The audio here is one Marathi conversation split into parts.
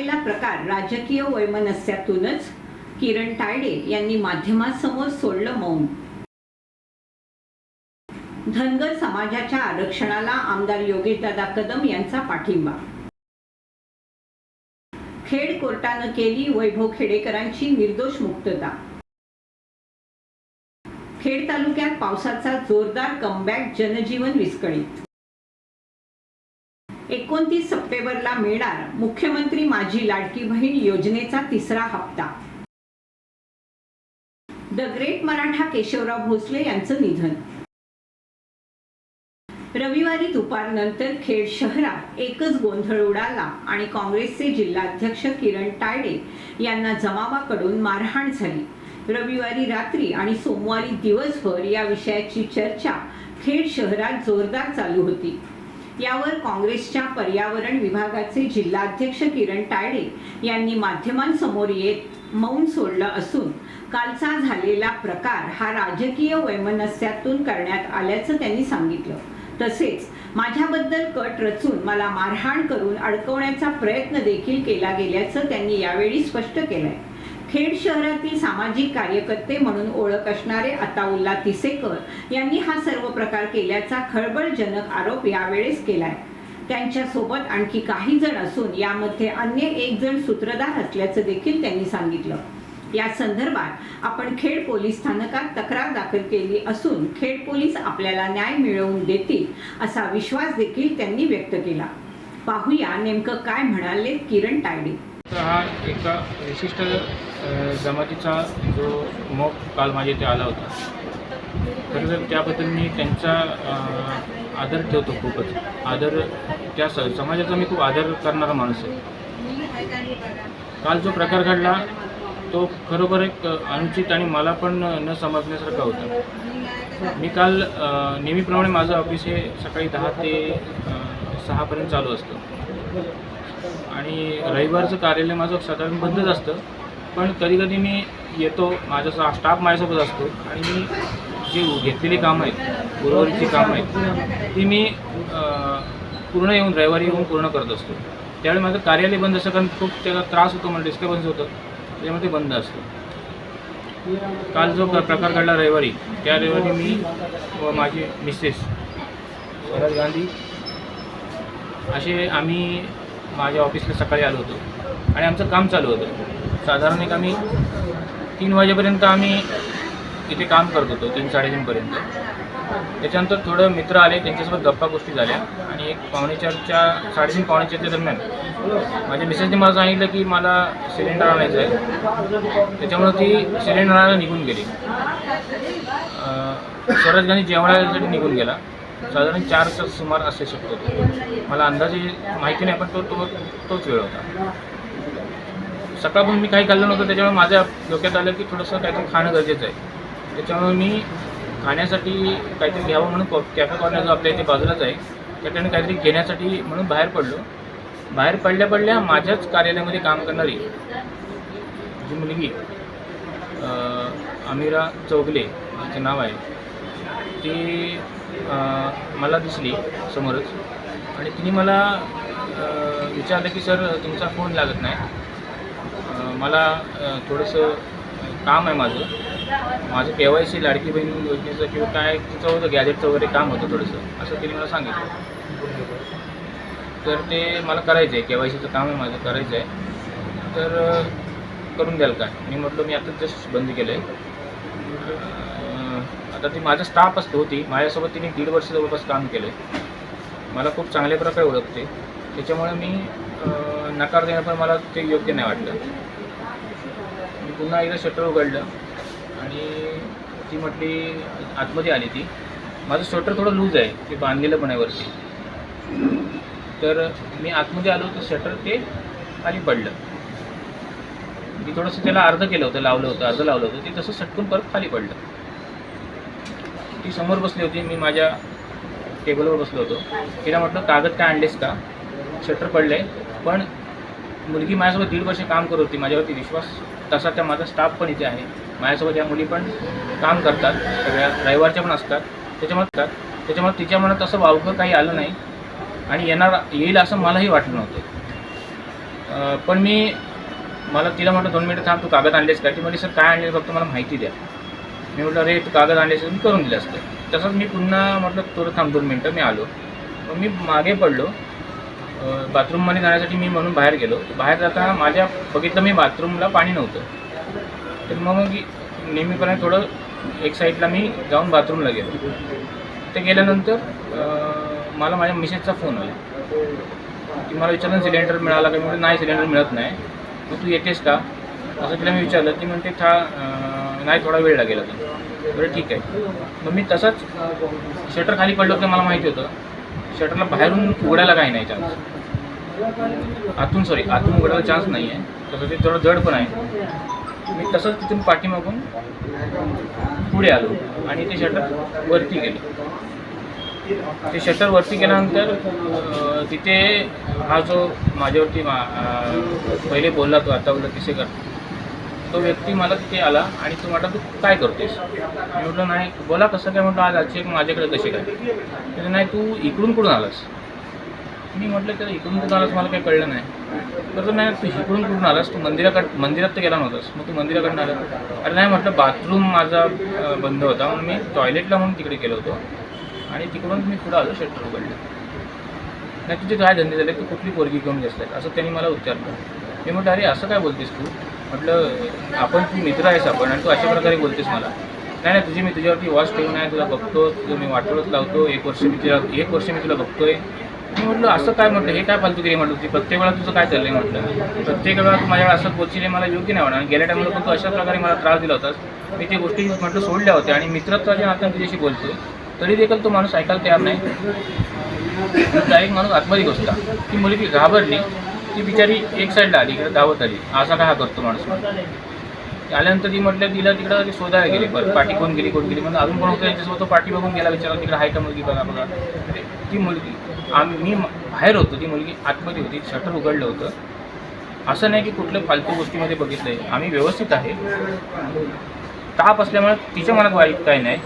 झालेला प्रकार राजकीय वैमनस्यातूनच किरण तायडे यांनी माध्यमांसमोर सोडलं मौन. धनगर समाजाच्या आरक्षणाला आमदार योगेशदादा कदम यांचा पाठिंबा. खेड कोर्टानं केली वैभव खेडेकरांची निर्दोष मुक्तता. खेड तालुक्यात पावसाचा जोरदार कमबॅक जनजीवन विस्कळीत. एकोणतीस सप्टेंबरला मिळणार मुख्यमंत्री माझी लाडकी बहीण योजनेचा तिसरा हप्ता. द ग्रेट मराठा केशवराव भोसले यांचं निधन. रविवारी दुपारनंतर खेड शहरात एकच गोंधळ उडाला आणि काँग्रेसचे जिल्हाध्यक्ष किरण तायडे यांना जमावाकडून मारहाण झाली. रविवारी रात्री आणि सोमवारी दिवसभर या विषयाची चर्चा खेड शहरात जोरदार चालू होती. यावर काँग्रेसच्या पर्यावरण विभागाचे जिल्हाध्यक्ष किरण तायडे यांनी माध्यमांसमोर येत मौन सोडलं असून कालचा झालेला प्रकार हा राजकीय वैमनस्यातून करण्यात आल्याचं त्यांनी सांगितलं. तसेच माझ्याबद्दल कट रचून मला मारहाण करून अडकवण्याचा प्रयत्न देखील केला गेल्याचं त्यांनी यावेळी स्पष्ट केलंय. खेड शहरातील सामाजिक कार्यकर्ते म्हणून ओळख असणारे अताउल्ला तिसेकर यांनी हा सर्व प्रकार केल्याचा खळबळजनक आरोप यावेळेस केलाय. त्यांच्यासोबत आणखी काही जण असून यामध्ये अन्य एक जण सूत्रधार असल्याचं देखील त्यांनी सांगितलं. या संदर्भात आपण खेड पोलीस स्थानकात तक्रार दाखल केली असून खेड पोलीस आपल्याला न्याय मिळवून देतील असा विश्वास देखील त्यांनी व्यक्त केला. पाहूया नेमकं काय म्हणाले किरण तायडे हा एका विशिष्ट जमातीचा जो मोप काल माझ्या इथे आला होता. तर त्याबद्दल मी त्यांचा आदर ठेवतो खूपच. आदर त्या स समाजाचा मी खूप आदर करणारा माणूस आहे. काल जो प्रकार घडला तो खरोखर एक अनुचित आणि मला पण न समजण्यासारखा होता. मी काल नेहमीप्रमाणे माझं ऑफिस हे सकाळी दहा ते सहापर्यंत चालू असतं. आणि रविवारचं कार्यालय माझं साधारण बंदच असतं. पण कधी कधी मी येतो माझा सा- स्टाफ माझ्यासोबत असतो आणि मी जी घेतलेली कामं आहेत उर्वरितची कामं आहेत ती मी पूर्ण येऊन रविवारी येऊन पूर्ण करत असतो. त्यावेळी माझं कार्यालय बंद असतं कारण खूप त्याला त्रास होतो मला डिस्टर्बन्स होतं त्याच्यामुळे ते बंद असतं. काल जो प्र- प्रकार घडला रविवारी त्या रविवारी मी व माझी मिसेस स्वराज गांधी असे आम्ही माझ्या ऑफिसला सकाळी आलो होतो. आणि आमचं काम चालू होतं. साधारण एक आम्ही तीन वाजेपर्यंत आम्ही इथे काम करत होतो तीन साडेतीनपर्यंत त्याच्यानंतर थोडं मित्र आले त्यांच्यासोबत गप्पा गोष्टी झाल्या. आणि एक पावणेचारच्या साडेतीन पावणेचारच्या दरम्यान माझ्या मिसेसने मला सांगितलं की मला सिलेंडर आणायचं आहे. त्याच्यामुळं ती सिलेंडर आणायला निघून गेली. अं, स्वराज गांधी जेवणासाठी निघून गेला. साधारण चार सुमार असे शकतो. तो. मला अंदाजे माहिती नाही पण तो तो तोच वेळ होता. सकाळपासून मी काही खाल्लं नव्हतं त्याच्यामुळे माझ्या डोक्यात आलं की थोडंसं काहीतरी खाणं गरजेचं आहे. त्याच्यामुळे मी खाण्यासाठी काहीतरी घ्यावं म्हणून कॉ- कॅफे कॉर्नर जो आपल्या इथे बाजूलाच आहे त्याकडे काहीतरी घेण्यासाठी म्हणून बाहेर पडलो. बाहेर पडल्या पडल्या माझ्याच कार्यालयामध्ये काम करणारी जी मुलगी अमिरा चौगले तिचं नाव आहे ती मला दिसली समोरच. आणि तिने मला विचारलं की सर तुमचा फोन लागत नाही. मला थोडंसं काम आहे माझं. माझं के वाय सी लाडकी बहीण योजनेचं किंवा काय तिचं होतं गॅजेटचं वगैरे काम होतं थोडंसं. असं तिने मला सांगितलं. तर ते मला करायचं आहे. के वाय सीचं काम आहे माझं करायचं आहे. तर करून द्याल काय मी म्हटलं मी आता जस्ट बंद केलं आहे आता ती माझा स्टाफ असतो होती. माझ्यासोबत तिने दीड वर्ष जवळपास काम केलं. आहे मला खूप चांगल्या प्रकारे ओळखते. त्याच्यामुळे मी नकार देणं पण मला ते योग्य नाही वाटलं. मी पुन्हा एकदा शटर उघडलं आणि ती म्हटली आतमध्ये आली ती. माझं स्वेटर थोडं लूज आहे ते बांधलेलं पण आहे वरती. तर मी आतमध्ये आलो तर शटर ते खाली पडलं. मी थोडंसं त्याला अर्ध केलं होतं लावलं होतं अर्ध लावलं होतं. ते तसं सटकून परत खाली पडलं. ती समोर बसली होती मी माझ्या टेबलवर बसलो होतो. तिला म्हटलं कागद काय आणलेस का? शटर पडले पण मुलगी माझ्यासोबत दीड वर्ष काम करत होती. माझ्यावरती विश्वास तसा त्या माझा स्टाफ पण इथे आहे. माझ्यासोबत या मुली पण काम करतात. सगळ्या रविवारच्या पण असतात. त्याच्यामुळे त्याच्यामुळे तिच्या मनात असं वावगं काही आलं नाही. आणि येणार येईल असं मलाही वाटलं नव्हतं. पण मी मला तिला म्हटलं दोन मिनटं थांब तू कागद आणलेस का? ती म्हणजे सर काय आणले फक्त मला माहिती द्या. मी म्हटलं अरे कागद आणलेस मी करून दिलं असतं. तसंच मी पुन्हा म्हटलं थोडं थांब दोन मिनटं मी आलो. मग मी मागे पडलो. बाथरूममध्ये जाण्यासाठी मी म्हणून बाहेर गेलो. बाहेर जाताना माझ्या बघितलं मी बाथरूमला पाणी नव्हतं. तर मग मी नेहमीपणे थोडं एक साईडला मी जाऊन बाथरूमला गेलो. ते गेल्यानंतर मला माझ्या मिसेसचा फोन आला. की मला विचारलं सिलेंडर मिळाला का? म्हणजे नाही सिलेंडर मिळत नाही. मग तू येतेस का? असं तिला मी विचारलं. ती म्हणते था नाही थोडा वेळ लागेल अजून. बरं ठीक आहे. मग मी तसंच शटर खाली पडलं होतं मला माहिती होतं. शटरला बाहेरून उघडायला काही नाही चान्स आतून सॉरी आतून उघडायला चान्स नाही आहे. तसं ते थोडं जड पण आहे. मी तसंच तिथून पाठीमागून पुढे आलो आणि ते शटर वरती गेलो. ते शटर वरती गेल्यानंतर तिथे हा जो माझ्यावरती मा पहिले बोलला तो आता बोलला तिसे करतो तो व्यक्ती मला तिथे आला आणि तो म्हटला तू काय करतेस मी म्हटलं नाही बोला कसं काय? म्हटलं आज आजचे माझ्याकडे कसे काय? तर नाही तू इकडून कुठून आलास? मी म्हटलं तर इकडून कुठून आलास? मला काही कळलं नाही. तर तो नाही तू इकडून कुठून आलास? तू मंदिराकड मंदिरात तर गेला नव्हतास. मग तू मंदिराकडनं आला. अरे नाही म्हटलं बाथरूम माझा बंद होता. म्हणून मी टॉयलेटला म्हणून तिकडे गेलो होतो आणि तिकडून मी पुढं आलो शटर उघडलं. नाही तुझे काय धंदे झाले? तू कुठली पोरगी घेऊन घेतलाय असं त्यांनी मला उत्तरलं मी म्हटलं अरे असं काय बोलतेस तू? म्हटलं आपण तू मित्र आहेस आपण आणि तू अशा प्रकारे बोलतेस मला. नाही नाही तुझी मी तुझ्यावरती वॉच ठेवून आहे तुला बघतो तुझं मी वाटोळच लावतो एक वर्ष मी तुला एक वर्ष मी तुला बघतोय. मी म्हटलं असं काय? म्हटलं हे काय फालतूगिरी म्हटलं तुझी प्रत्येक वेळा तुझं काय चाललं आहे म्हटलं. प्रत्येक वेळा तू माझ्याकडे असं बोलशील मला योग्य नाही वाटणार. गेल्या टायमाला पण तू अशा प्रकारे मला त्रास दिला होतास. मी ते गोष्टी म्हटलं सोडल्या होत्या आणि मित्रत्वा जे आता तुझ्याशी बोलतो. तरी देखील तो माणूस ऐकायला तयार नाही. डायरेक्ट माणूस आतमध्ये घुसला. ती मुलगी घाबरली. ती बिचारी एक साईडला आली इकडे धावत आली. असा काय हा करतो माणूस. आल्यानंतर ती म्हटलं तिला तिकडं ती शोधायला गेली परत पाठी कोण गेली कोण गेली. म्हणजे अजून कोण होतं? याच्यासोबत तो पाठी बघून गेला विचारला तिकडे आहे का मुलगी बघा बघा. ती मुलगी आम्ही मी बाहेर होतो ती मुलगी आतमध्ये होती शटर उघडलं होतं. असं नाही की कुठल्या फालतू गोष्टीमध्ये बघितलं आहे आम्ही व्यवस्थित आहे. ताप असल्यामुळे तिच्या मनात वाईट काही नाही.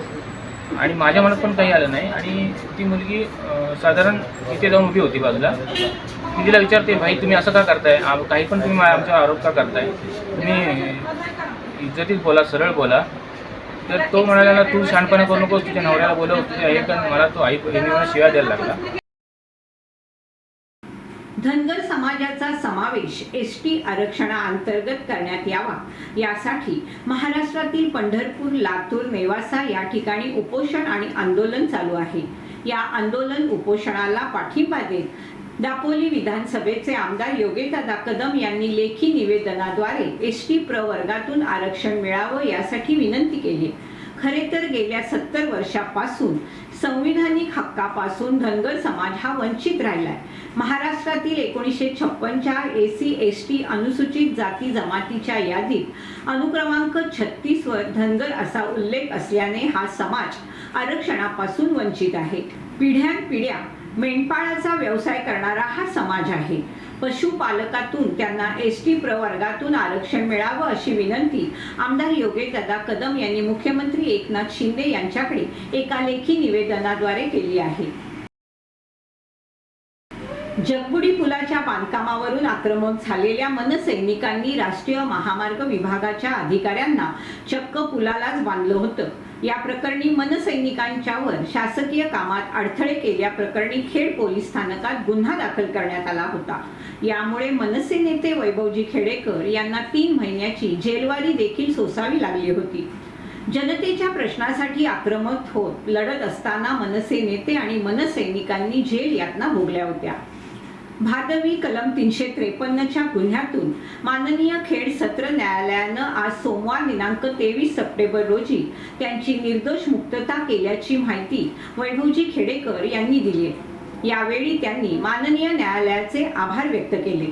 आणि माझ्या मनात पण काही आलं नाही. आणि ती मुलगी साधारण इथे जाऊन उभी होती बाजूला. ती तिला विचारते भाई तुम्ही असं का करताय? काही पण तुम्ही मा- आमच्यावर आरोप का करताय? तुम्ही इज्जतीत बोला सरळ बोला. तर तो म्हणाला तू शहाणपणा करू नकोस तुझ्या नवऱ्याला बोलव तुझ्या हे मला तो आई यांनी शिव्या द्यायला लागला. धनगर समाजाचा समावेश एस टी आरक्षणाअंतर्गत करण्यात यावा. यासाठी महाराष्ट्रातील पंढरपूर लातूर नेवासा या ठिकाणी उपोषण आणि आंदोलन चालू आहे. या आंदोलन उपोषणाला पाठिंबा देत दापोली विधानसभेचे आमदार योगेदादा कदम यांनी लेखी निवेदनाद्वारे एस टी प्रवर्गातून आरक्षण मिळावं यासाठी विनंती केली. खरे तर गेल्या सत्तर वर्षापासून संविधानिक हक्कापासून धनगर समाज हा वंचित राहिलाय. महाराष्ट्रातील एकोणीसशे छप्पनच्या ए सी एस टी अनुसूचित जाती जमातीच्या यादीत अनुक्रमांक छत्तीस वर धनगर असा उल्लेख असल्याने हा समाज आरक्षणापासून वंचित आहे. पिढ्यानपिढ्या मेंढपाळाचा व्यवसाय करणारा हा समाज आहे. पशुपालकातून त्यांना एस टी प्रवर्गातून आरक्षण मिळावं अशी विनंती आमदार योगेशदादा कदम यांनी मुख्यमंत्री एकनाथ शिंदे यांच्याकडे एका लेखी निवेदनाद्वारे केली आहे. जगबुडी पुलाच्या बांधकामावरून आक्रमक झालेल्या मनसैनिकांनी राष्ट्रीय महामार्ग विभागाच्या अधिकाऱ्यांना चक्क पुलालाच बांधलं होतं. या प्रकरणी मनसैनिकांच्यावर शासकीय कामात अडथळे केल्याप्रकरणी खेड पोलीस स्थानकात गुन्हा दाखल करण्यात आला होता. यामुळे मनसे नेते वैभवजी खेडेकर यांना तीन महिन्याची जेलवारी देखील सोसावी लागली होती. जनतेच्या प्रश्नासाठी आक्रमक होत लढत असताना मनसे नेते आणि मनसैनिकांनी जेल यातना भोगल्या होत्या. भादवी कलम तीनशे त्रेपन्नच्या गुन्ह्यातून माननीय खेड सत्र न्यायालयानं आज सोमवार दिनांक तेवीस सप्टेंबर रोजी त्यांची निर्दोष मुक्तता केल्याची माहिती वैभवजी खेडेकर यांनी दिली आहे. यावेळी त्यांनी माननीय न्यायालयाचे आभार व्यक्त केले.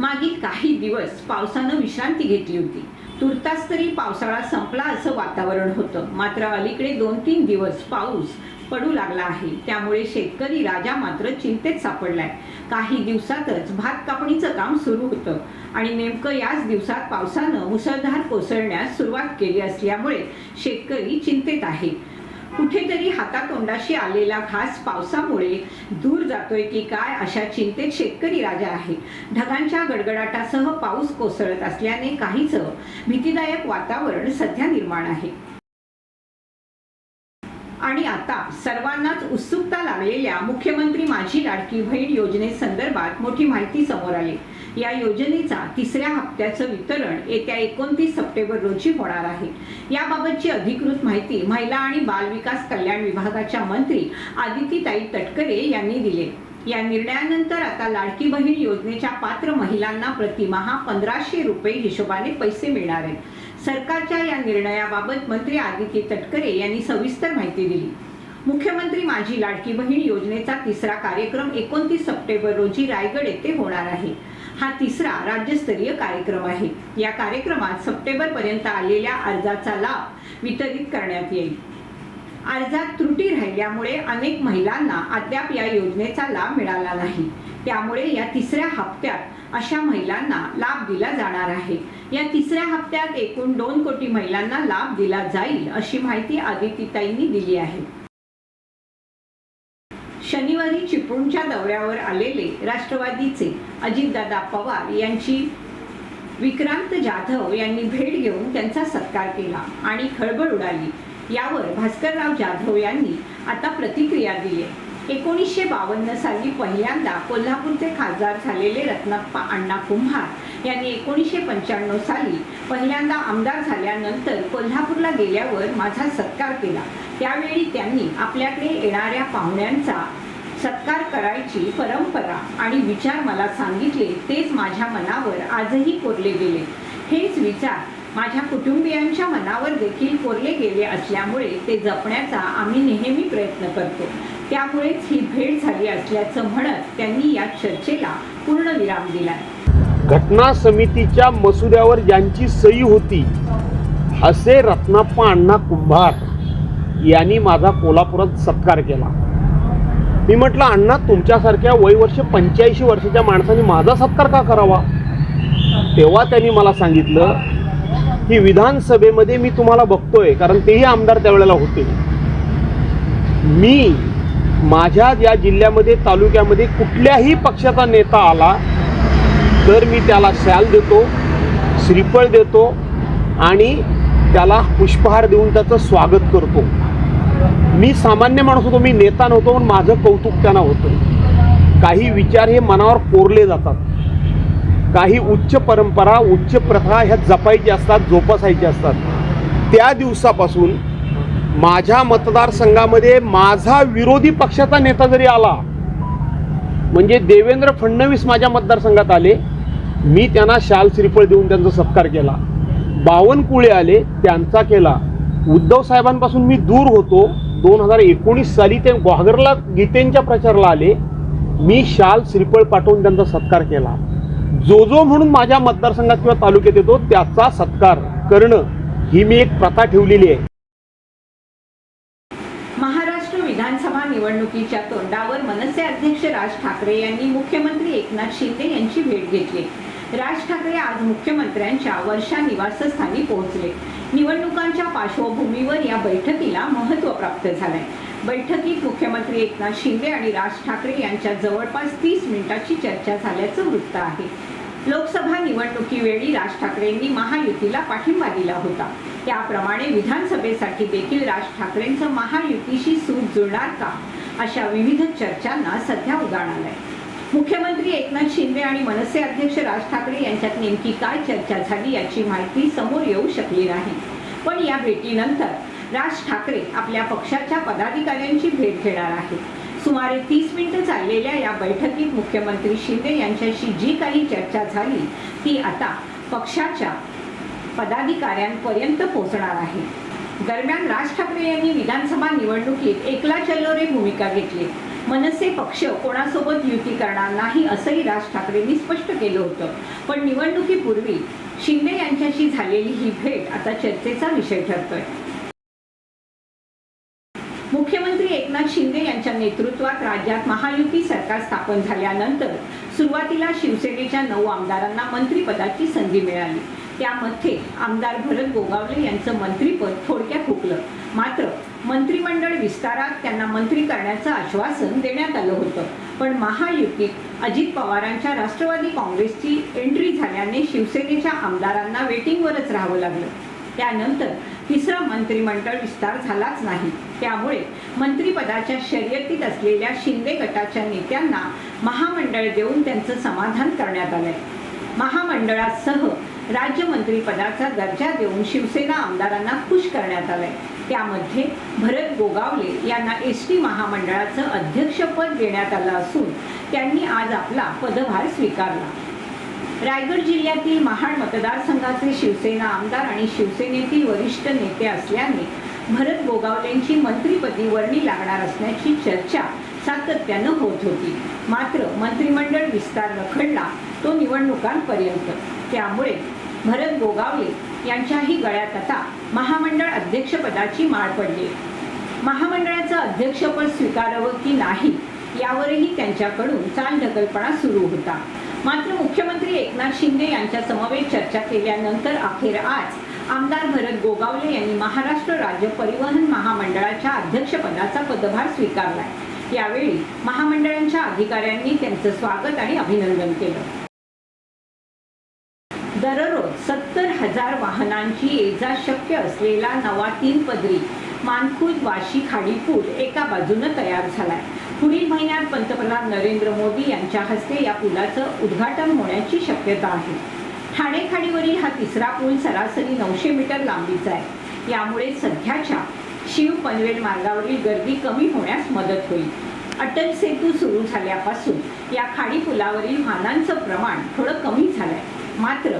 मागील काही दिवस पावसानं विश्रांती घेतली होती. तुर्तास तरी पावसाळा संपला असं वातावरण होतं. मात्र अलीकडे दोन तीन दिवस पाऊस पडू लागला आहे. त्यामुळे शेतकरी राजा मात्र चिंतेत सापडलाय. काही दिवसातच भात कापणीचं काम सुरू होतं आणि नेमकं याच दिवसात पावसानं मुसळधार कोसळण्यास सुरुवात केली असल्यामुळे शेतकरी चिंतेत आहे. कुठेतरी हातातोंडाशी आलेला घास पावसामुळे दूर जातोय की काय अशा चिंतेत शेतकरी राजा आहे. ढगांच्या गडगडाटासह पाऊस कोसळत असल्याने काहीच भीतीदायक वातावरण सध्या निर्माण आहे. आणि आता सर्वांनाच उत्सुकता लागलेल्या मुख्यमंत्री माझी लाडकी बहीण योजनेसंदर्भात मोठी माहिती समोर आली. या योजनेचा तिसऱ्या हप्त्याचं वितरण येत्या एकोणतीस सप्टेंबर रोजी होणार आहे. याबाबतची अधिकृत माहिती महिला आणि बालविकास कल्याण विभागाच्या मंत्री आदितीताई तटकरे यांनी दिली. या निर्णयानंतर आता लाडकी बहीण योजनेच्या पात्र महिलांना प्रतिमहा पंधराशे रुपये हिशोबाने पैसे मिळणार आहेत. सरकारच्या या निर्णयाबाबत मंत्री आदिती तटकरे यांनी सविस्तर माहिती दिली. मुख्यमंत्री माझी लाडकी बहीण योजनेचा तिसरा कार्यक्रम एकोणतीस सप्टेंबर रोजी रायगड येथे होणार आहे. हा तिसरा राज्यस्तरीय कार्यक्रम आहे. या कार्यक्रमात सप्टेंबर पर्यंत आलेल्या अर्जाचा लाभ वितरित करण्यात येईल. अर्जात त्रुटी राहिल्यामुळे अनेक महिलांना अद्याप या योजनेचा लाभ मिळाला नाही. त्यामुळे या तिसऱ्या हप्त्यात अशा महिलांना लाभ दिला जाणार आहे. या तिसऱ्या हप्त्यात एकूण दोन कोटी महिलांना लाभ दिला जाईल अशी माहिती आदितीताईंनी दिली आहे. चिपळूणच्या दौऱ्यावर आलेले राष्ट्रवादीचे अजितदादा पवार यांची विक्रांत जाधव यांनी भेट घेऊन त्यांचा सत्कार केला आणि खळबळ उडाली. यावर भास्करराव जाधव यांनी आता प्रतिक्रिया दिली. एकोणीसशे बावन्न साली पहिल्यांदा कोल्हापूरचे खासदार झालेले रत्नाप्पा अण्णा कुंभार यांनी एकोणीसशे पंच्याण्णव साली पहिल्यांदा आमदार झाल्यानंतर कोल्हापूरला गेल्यावर माझा सत्कार केला. त्यावेळी त्यांनी आपल्याकडे येणाऱ्या पाहुण्यांचा सत्कार करायची परंपरा आणि विचार मला सांगितले तेच माझ्या मनावर आजही कोरले गेले. हेच विचार माझ्या कुटुंबियांच्या मनावर देखील कोरले गेले असल्यामुळे ते जपण्याचा आम्ही नेहमी प्रयत्न करतो. त्यामुळेच ही भेट झाली असल्याचं म्हणत त्यांनी या चर्चेला पूर्णविराम दिलाय. घटना समितीच्या मसुद्यावर ज्यांची सही होती. असे रत्नाप्पा अण्णा कुंभार यांनी माझा कोल्हापुरात सत्कार केला. मी म्हटलं अण्णा तुमच्यासारख्या वयवर्ष पंच्याऐंशी वर्षाच्या माणसाने माझा सत्कार का करावा? तेव्हा त्यांनी मला सांगितलं की विधानसभेमध्ये मी तुम्हाला बघतोय कारण तेही आमदार त्यावेळेला होते. मी माझ्या या जिल्ह्यामध्ये तालुक्यामध्ये कुठल्याही पक्षाचा नेता आला तर मी त्याला शाल देतो श्रीफळ देतो आणि त्याला पुष्पहार देऊन त्याचं स्वागत करतो. मी सामान्य माणूस होतो मी नेता नव्हतो पण माझं कौतुक त्यांना होतं. काही विचार हे मनावर कोरले जातात. काही उच्च परंपरा उच्च प्रथा ह्या जपायच्या असतात जोपासायच्या असतात. त्या दिवसापासून माझ्या मतदारसंघामध्ये माझा विरोधी पक्षाचा नेता जरी आला म्हणजे देवेंद्र फडणवीस माझ्या मतदारसंघात आले मी त्यांना शाल श्रीफळ देऊन त्यांचा सत्कार केला. बावनकुळे आले त्यांचा केला. उद्धव साहेबांपासून मी दूर होतो. दोन हजार एकोणीस साली ते ग्वागरला गीतेंच्या प्रचाराला आले. मी शाल श्रीफळ पाठवून त्यांचा सत्कार केला. जो जो म्हणून माझ्या मतदारसंघात किंवा तालुक्यात येतो त्याचा सत्कार करणं ही मी एक प्रथा ठेवलेली आहे. महाराष्ट्र विधानसभा निवडणुकीच्या तोंडावर मनसे अध्यक्ष राज ठाकरे यांनी मुख्यमंत्री एकनाथ शिंदे यांची भेट घेतली. राज ठाकरे आज मुख्यमंत्र्यांच्या वर्षा निवासस्थानी पोहोचले. निवडणुकांच्या पार्श्वभूमीवर या बैठकीला महत्त्व प्राप्त झालंय. बैठकीत मुख्यमंत्री एकनाथ शिंदे आणि राज ठाकरे यांच्या जवळपास तीस मिनिटाची चर्चा झाल्याचं वृत्त आहे. लोकसभा निवडणुकीवेळी राज ठाकरेंनी महायुतीला पाठिंबा दिला होता. त्याप्रमाणे विधानसभेसाठी देखील राज ठाकरेंचं महायुतीशी सूट जुळणार का? अशा विविध चर्चांना सध्या उदाहरण आहे. मुख्यमंत्री एकनाथ शिंदे आणि मनसे अध्यक्ष राज ठाकरे यांच्यात नेमकी काय चर्चा झाली याची माहिती समोर येऊ शकली नाही. पण या भेटीनंतर राज ठाकरे आपल्या पक्षाच्या पदाधिकाऱ्यांची भेट घेणार आहेत. सुमारे तीस मिनिटं चाललेल्या या बैठकीत मुख्यमंत्री शिंदे यांच्याशी जी काही चर्चा झाली ती आता पक्षाच्या पदाधिकाऱ्यांपर्यंत पोहोचणार आहे. दरम्यान राज ठाकरे यांनी विधानसभा निवडणुकीत एकला चलोरे भूमिका घेतली. मनसे पक्ष कोणासोबत युती करणार नाही असंही राज ठाकरेंनी स्पष्ट केलं होतं. पण निवडणुकीपूर्वी शिंदे यांच्याशी झालेली ही भेट आता चर्चेचा विषय ठरतोय. मुख्यमंत्री एकनाथ शिंदे यांच्या नेतृत्वात राज्यात महायुती सरकार स्थापन झाल्यानंतर सुरुवातीला शिवसेनेच्या नऊ आमदारांना मंत्रिपदाची संधी मिळाली. त्यामध्ये आमदार भरत गोगावले यांचं मंत्रिपद थोडक्यात हुकलं. मात्र मंत्रिमंडळ विस्तारात त्यांना मंत्री करण्याचं आश्वासन देण्यात आलं होतं. पण महायुतीत अजित पवारांच्या राष्ट्रवादी काँग्रेसची एंट्री झाल्याने शिवसेनेच्या आमदारांना वेटिंगवरच राहावं लागलं. त्यानंतर तिसरा मंत्रिमंडळ विस्तार झालाच नाही. त्यामुळे मंत्रिपदाच्या शर्यतीत असलेल्या शिंदे गटाच्या नेत्यांना महामंडळ देऊन त्यांचं समाधान करण्यात आलंय. महामंडळासह राज्यमंत्रीपदाचा दर्जा देऊन शिवसेना आमदारांना खुश करण्यात आलंय. त्यामध्ये भरत गोगावले यांना एस टी महामंडळाचं अध्यक्षपद देण्यात आलं असून त्यांनी आज आपला पदभार स्वीकारला. रायगड जिल्ह्यातील महाड मतदारसंघाचे शिवसेना आमदार आणि शिवसेनेतील वरिष्ठ नेते असल्याने भरत गोगावलेंची मंत्रीपदी वर्णी लागणार असण्याची चर्चा सातत्यानं होत होती. मात्र मंत्रिमंडळ विस्तार रखडला तो निवडणुकांपर्यंत. त्यामुळे भरत गोगावले यांच्याही गळ्यात आता महामंडळ अध्यक्षपदाची माळ पडली. महामंडळाचं अध्यक्षपद स्वीकारावं की नाही यावरही त्यांच्याकडून चालढकलपणा सुरू होता. मात्र मुख्यमंत्री एकनाथ शिंदे यांच्या समवेत चर्चा केल्यानंतर अखेर आज आमदार भरत गोगावले यांनी महाराष्ट्र राज्य परिवहन महामंडळाच्या अध्यक्षपदाचा पदभार स्वीकारला यावेळी महामंडळांच्या अधिकाऱ्यांनी त्यांचं स्वागत आणि अभिनंदन केलं. दररोज सत्तर हजार वाहनांची ये जा शक्य असलेला नवा तीन पदरी मानखुर्द वाशी खाडी पूल एका बाजूनं तयार झालाय. पुढील महिन्यात पंतप्रधान नरेंद्र मोदी यांच्या हस्ते या पुलाचं उद्घाटन होण्याची शक्यता आहे. ठाणे खाडीवरील हा तिसरा पूल सरासरी नऊशे मीटर लांबीचा आहे. यामुळे सध्याच्या शिव पनवेल मार्गावरील गर्दी कमी होण्यास मदत होईल. अटल सेतू सुरू झाल्यापासून या खाडी पुलावरील वाहनांचं प्रमाण थोडं कमी झालंय. मात्र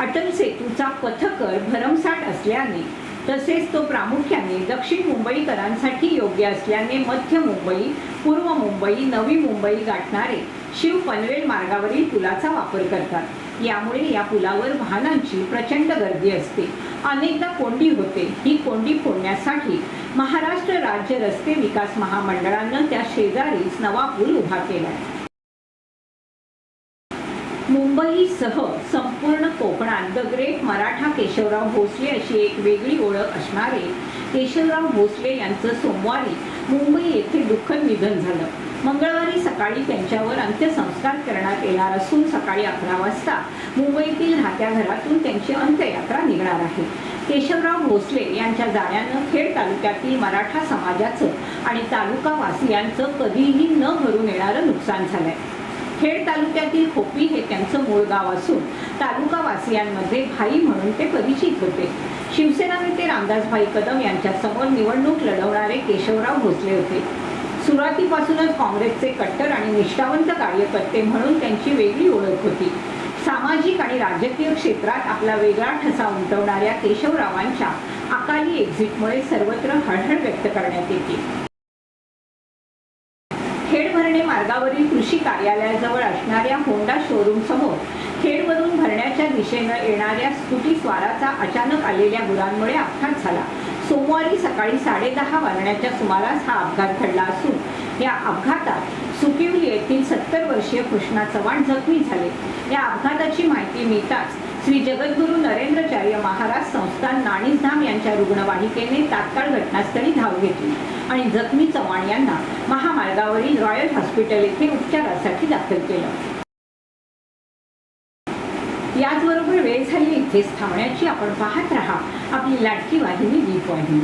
अटल सेतूचा पथकर भरमसाठ असल्याने तसेच तो प्रामुख्याने दक्षिण मुंबईकरांसाठी योग्य असल्याने मध्य मुंबई पूर्व मुंबई नवी मुंबई गाठणारे शिव पनवेल मार्गावरील पुलाचा वापर करतात. यामुळे या पुलावर वाहनांची प्रचंड गर्दी असते. अनेकदा कोंडी होते. ही कोंडी फोडण्यासाठी महाराष्ट्र राज्य रस्ते विकास महामंडळानं त्या शेजारीच नवा पूल उभा केलाय. मुंबईसह संपूर्ण कोकणात द ग्रेट मराठा केशवराव भोसले अशी एक वेगळी ओळख असणारे केशवराव भोसले यांचं सोमवारी मुंबई येथे दुःखद निधन झालं. मंगळवारी सकाळी त्यांच्यावर अंत्यसंस्कार करण्यात येणार असून सकाळी अकरा वाजता मुंबईतील राहत्या घरातून त्यांची अंत्ययात्रा निघणार आहे. केशवराव भोसले यांच्या जाण्यानं खेड तालुक्यातील मराठा समाजाचं आणि तालुकावासियांचं कधीही न भरून येणारं नुकसान झालंय. खेड तालुक्यातील खोपी हे त्यांचं मूळ गाव असून तालुकावासियांमध्ये भाई म्हणून ते परिचित होते. शिवसेना नेते रामदासभाई कदम यांच्यासमोर निवडणूक लढवणारे केशवराव भोसले होते. सुरुवातीपासूनच काँग्रेसचे कट्टर आणि निष्ठावंत कार्यकर्ते म्हणून त्यांची वेगळी ओळख होती. सामाजिक आणि राजकीय क्षेत्रात आपला वेगळा ठसा उमटवणाऱ्या केशवरावांच्या अकाली एक्झिटमुळे सर्वत्र हळहळ व्यक्त करण्यात येते. मार्गावरील कृषी कार्यालयाजवळ असणाऱ्या होंडा शोरूम समोर खेडवरून भरण्याच्या दिशेनं येणाऱ्या स्कूटी स्वाराचा अचानक आलेल्या गुरांमुळे अपघात झाला. सोमवारी सकाळी साडेदहा वाजण्याच्या सुमारास हा अपघात घडला असून या अपघातात सुकिवली येथील सत्तर वर्षीय कृष्णा चव्हाण जखमी झाले. या अपघाताची माहिती मिळताच श्री जगद्गुरू नरेंद्रचार्य महाराज संस्थान नाणीसधाम यांच्या रुग्णवाहिकेने तात्काळ घटनास्थळी धाव घेतली आणि जखमी चव्हाण यांना महामार्गावरील रॉयल हॉस्पिटल येथे उपचारासाठी दाखल केलं. याचबरोबर वेळ झाली इथेच थांबण्याची. आपण पाहत राहा आपली लाडकी वाहिनी दीप वाहिनी